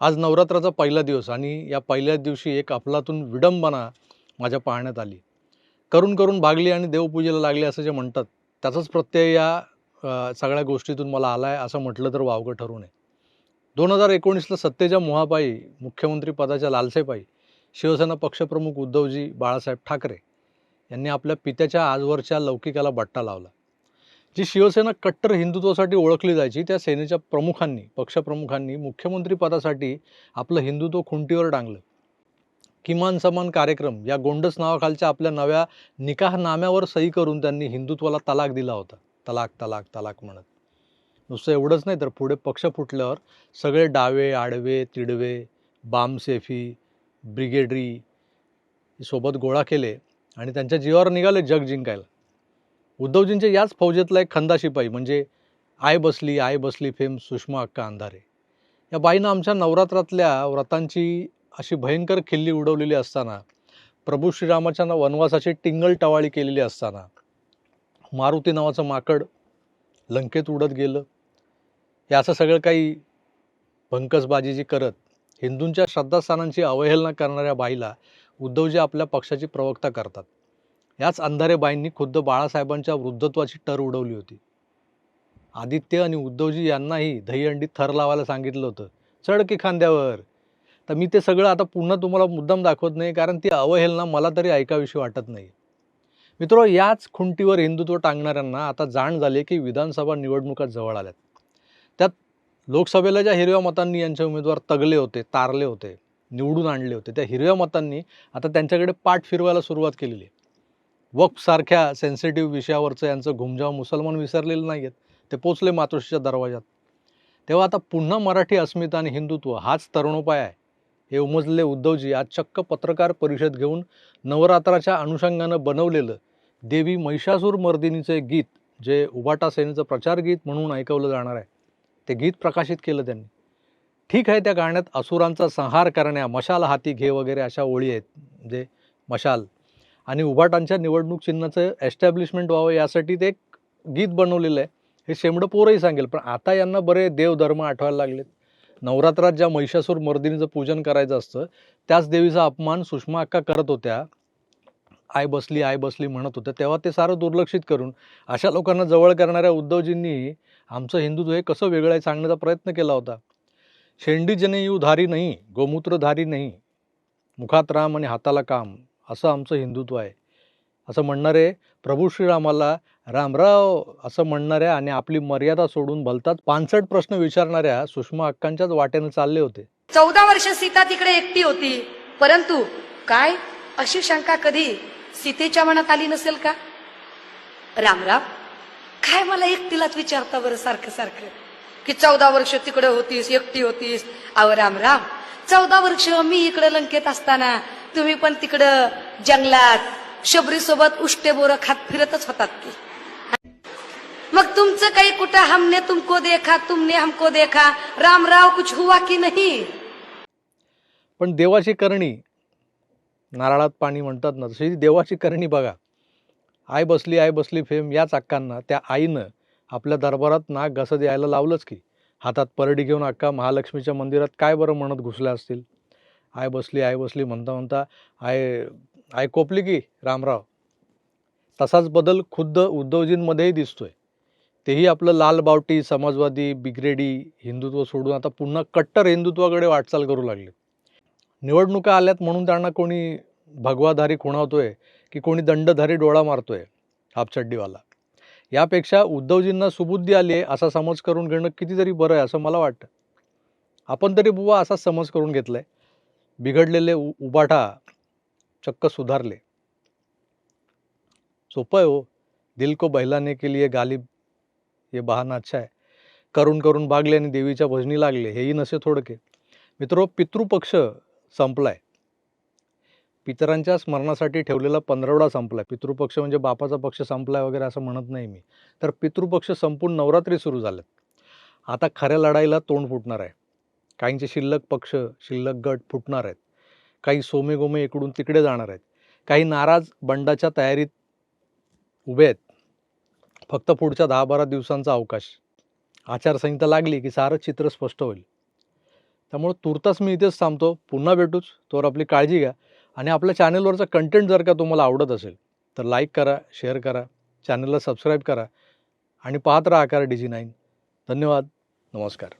आज नवरात्राचा पहिला दिवस आणि या पहिल्याच दिवशी एक अफलातून विडंबना माझ्या पाहण्यात आली. करून करून भागली आणि देवपूजेला लागली असं जे म्हणतात त्याचाच प्रत्यय या सगळ्या गोष्टीतून मला आला आहे असं म्हटलं तर वावगं ठरू नये. दोन हजार एकोणीसला सत्तेच्या मोहापायी मुख्यमंत्री पदाच्या लालसेपायी शिवसेना पक्षप्रमुख उद्धवजी बाळासाहेब ठाकरे यांनी आपल्या पित्याच्या आजवरच्या लौकिकाला बट्टा लावला. जी शिवसेना कट्टर हिंदुत्वासाठी ओळखली जायची त्या सेनेच्या प्रमुखांनी पक्षप्रमुखांनी मुख्यमंत्री पदासाठी आपलं हिंदुत्व खुंटीवर टांगलं किमान समान कार्यक्रम या गोंडस नावाखालच्या आपल्या नव्या निकाहनाम्यावर सही करून त्यांनी हिंदुत्वाला तलाक दिला होता. तलाक तलाक तलाक म्हणत. नुसतं एवढंच नाही तर पुढे पक्ष फुटल्यावर सगळे डावे आडवे तिडवे बामसेफी ब्रिगेडरी सोबत गोळा केले आणि त्यांच्या जीवावर निघाले जग जिंकायला. उद्धवजींच्या याच फौजेतला एक खंदा शिपाई म्हणजे आय बसली आय बसली फेम सुषमा अक्का अंधारे. या बाईनं आमच्या नवरात्रातल्या व्रतांची अशी भयंकर खिल्ली उडवलेली असताना प्रभू श्रीरामाच्या वनवासाची टिंगल टवाळी केलेली असताना मारुती नावाचं माकड लंकेत उडत गेलं. हे असं सगळं काही भंकसबाजी जी करत हिंदूंच्या श्रद्धास्थानांची अवहेलना करणाऱ्या बाईला उद्धवजी आपल्या पक्षाची प्रवक्ता करतात. याच अंधारेबाईंनी खुद्द बाळासाहेबांच्या वृद्धत्वाची टर उडवली होती. आदित्य आणि उद्धवजी यांनाही दहीहंडीत थर लावायला सांगितलं होतं. चढ की खांद्यावर. तर मी ते सगळं आता पुन्हा तुम्हाला मुद्दाम दाखवत नाही कारण ती अवहेलना मला तरी ऐकाविषयी वाटत नाही. मित्र याच खुंटीवर हिंदुत्व टांगणाऱ्यांना आता जाण झाली की विधानसभा निवडणुका जवळ आल्यात. त्यात लोकसभेला ज्या हिरव्या मतांनी यांचे उमेदवार तगले होते तारले होते निवडून आणले होते त्या हिरव्या मतांनी आता त्यांच्याकडे पाठ फिरवायला सुरुवात केलेली आहे. वक्फसारख्या सेन्सिटिव्ह विषयावरचं यांचं घुमजाव मुसलमान विसरलेलं नाही आहेत ते पोचले मातोश्रीच्या दरवाजात तेव्हा आता पुन्हा मराठी अस्मिता आणि हिंदुत्व हाच तरुणोपाय आहे. हे उमजले उद्धवजी आज चक्क पत्रकार परिषद घेऊन नवरात्राच्या अनुषंगानं बनवलेलं देवी महिषासूर मर्दिनीचं एक गीत जे उबाटा सेनेचं प्रचार गीत म्हणून ऐकवलं जाणार आहे. ते गीत प्रकाशित केलं त्यांनी. ठीक आहे त्या गाण्यात असुरांचा संहार करण्या मशाल हाती घे वगैरे अशा ओळी आहेत जे मशाल आणि उभाटांच्या निवडणूक चिन्हाचं एस्टॅब्लिशमेंट व्हावं यासाठी ते एक गीत बनवलेलं आहे. हे शेमडं पोरही सांगेल पण आता यांना बरे देवधर्म आठवायला लागलेत. नवरात्रात ज्या महिषासूर मर्दिनीचं पूजन करायचं असतं त्याच देवीचा अपमान सुषमा अक्का करत होत्या. आय बसली आय बसली म्हणत होत्या. तेव्हा ते सारं दुर्लक्षित करून अशा लोकांना जवळ करणाऱ्या उद्धवजींनी आमचं हिंदुत्व हे कसं वेगळं आहे सांगण्याचा प्रयत्न केला होता. शेंडी जनेयू धारी नाही गोमूत्रधारी नाही. मुखात राम आणि हाताला काम. असं आमचं हिंदुत्व आहे. असं म्हणणारे प्रभू श्रीरामाला रामराव असं म्हणणाऱ्या आणि आपली मर्यादा सोडून भलताच पानसट प्रश्न विचारणाऱ्या सुषमा अक्कांच्याच वाट्याने चालले होते. चौदा वर्ष सीता तिकडे एकटी होती. परंतु काय? अशी शंका कधी सीतेच्या मनात आली नसेल का? रामराव काय मला एकटीलाच विचारता बरं सारखं सारखं? की चौदा वर्ष तिकडे होतीस एकटी होतीस. अव राम चौदा वर्ष मी इकडे लंकेत असताना तुम्ही पण तिकडं जंगलात शबरी सोबत उष्टे बोर खात फिरतच होतात की. मग तुमचं काही कुठं हमने तुमको देखा तुमने हमको देखा? रामराव कुछ हुआ की नाही? पण देवाची करणी नारळात पाणी म्हणतात ना तशी देवाची करणी बघा. आय बसली आय बसली फेम याच अक्कांना त्या आईनं आपल्या दरबारात नाक घसत यायला लावलंच की. हातात परडी घेऊन अक्का महालक्ष्मीच्या मंदिरात काय बरं म्हणत घुसल्या असतील? आय बसली आय बसली म्हणता म्हणता आय आय कोपली की रामराव? तसाच बदल खुद्द उद्धवजींमध्येही दिसतोय. तेही आपलं लाल बावटी समाजवादी बिग्रेडी हिंदुत्व सोडून आता पुन्हा कट्टर हिंदुत्वाकडे वाटचाल करू लागले. निवडणुका आल्यात म्हणून त्यांना कोणी भगवाधारी खुणावतोय की कोणी दंडधारी डोळा मारतोय हापचड्डीवाला. यापेक्षा उद्धवजींना सुबुद्धी आली आहे असा समज करून घेणं कितीतरी बरं आहे असं मला वाटतं. आपण तरी बुवा असाच समज करून घेतलाय. बिघडलेले उ उबाठा चक्क सुधारले. सोपं आहे हो. दिल को बहिलाने के लिए गालिब ये बहाना अच्छा आहे करून करून भागले आणि देवीच्या भजनी लागले हेही नसे थोडके. मित्रो पितृपक्ष संपलाय. पितरांच्या स्मरणासाठी ठेवलेला पंधरवडा संपलाय. पितृपक्ष म्हणजे बापाचा पक्ष संपलाय वगैरे असं म्हणत नाही मी. तर पितृपक्ष संपून नवरात्री सुरू झालेत आता खऱ्या लढाईला तोंड फुटणार आहे. काहींचे शिल्लक पक्ष शिल्लक गट फुटणार आहेत. काही सोमे गोमे इकडून तिकडे जाणार आहेत. काही नाराज बंडाच्या तयारीत उभे आहेत. फक्त पुढच्या दहा बारा दिवसांचा अवकाश. आचारसंहिता लागली की सारं चित्र स्पष्ट होईल. त्यामुळे तुर्तास मी इथेच थांबतो. पुन्हा भेटूच. तोवर आपली काळजी घ्या. आणि आपल्या चॅनलवरचा कंटेंट जर का तुम्हाला आवडत असेल तर लाईक करा शेअर करा चॅनलला सबस्क्राईब करा आणि पाहत राहा आकार डी जी नाईन धन्यवाद. नमस्कार.